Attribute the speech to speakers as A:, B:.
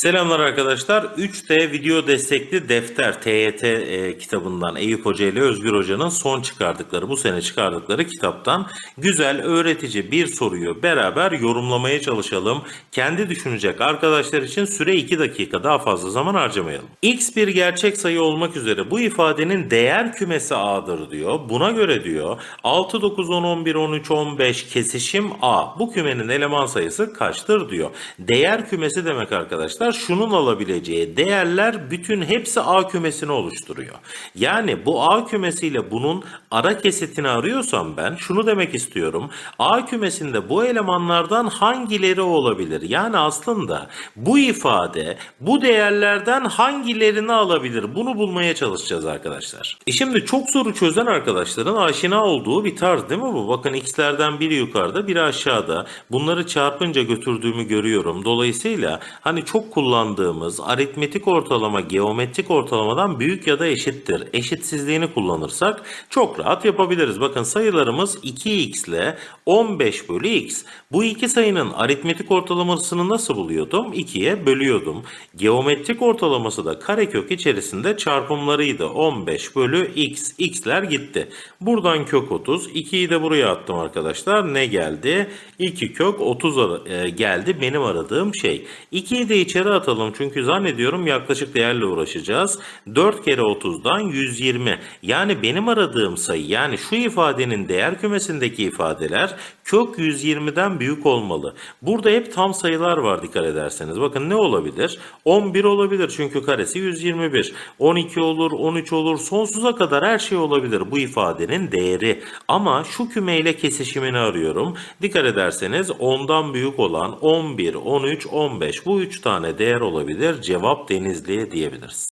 A: Selamlar arkadaşlar. 3D video destekli defter TYT e, kitabından Eyüp Hoca ile Özgür Hoca'nın son çıkardıkları, bu sene çıkardıkları kitaptan güzel, öğretici bir soruyu beraber yorumlamaya çalışalım. Kendi düşünecek arkadaşlar için süre 2 dakika daha fazla zaman harcamayalım. X bir gerçek sayı olmak üzere bu ifadenin değer kümesi A'dır diyor. Buna göre diyor 6, 9, 10, 11, 13, 15 kesişim A. Bu kümenin eleman sayısı kaçtır diyor. Değer kümesi demek arkadaşlar şunun alabileceği değerler bütün hepsi A kümesini oluşturuyor. Yani bu A kümesiyle bunun ara kesitini arıyorsam ben şunu demek istiyorum. A kümesinde bu elemanlardan hangileri olabilir? Yani aslında bu ifade bu değerlerden hangilerini alabilir? Bunu bulmaya çalışacağız arkadaşlar. E şimdi çok soru çözen arkadaşların aşina olduğu bir tarz değil mi bu? Bakın x'lerden biri yukarıda biri aşağıda. Bunları çarpınca götürdüğümü görüyorum. Dolayısıyla hani çok kullandığımız aritmetik ortalama geometrik ortalamadan büyük ya da eşittir. Eşitsizliğini kullanırsak çok rahat yapabiliriz. Bakın sayılarımız 2x ile 15 bölü x. Bu iki sayının aritmetik ortalamasını nasıl buluyordum? 2'ye bölüyordum. Geometrik ortalaması da karekök içerisinde çarpımlarıydı. 15 bölü x. x'ler gitti. Buradan kök 30. 2'yi de buraya attım arkadaşlar. Ne geldi? 2 kök 30 ara- e, geldi benim aradığım şey. 2'yi de içeri atalım çünkü zannediyorum yaklaşık değerle uğraşacağız. 4 kere 30'dan 120. Yani benim aradığım sayı yani şu ifadenin değer kümesindeki ifadeler kök 120'den büyük olmalı. Burada hep tam sayılar var dikkat ederseniz. Bakın ne olabilir? 11 olabilir çünkü karesi 121. 12 olur, 13 olur, sonsuza kadar her şey olabilir bu ifadenin değeri. Ama şu kümeyle kesişimini arıyorum. Dikkat ederseniz 10'dan büyük olan 11, 13, 15 bu 3 tane değer olabilir. Cevap Denizli'ye diyebiliriz.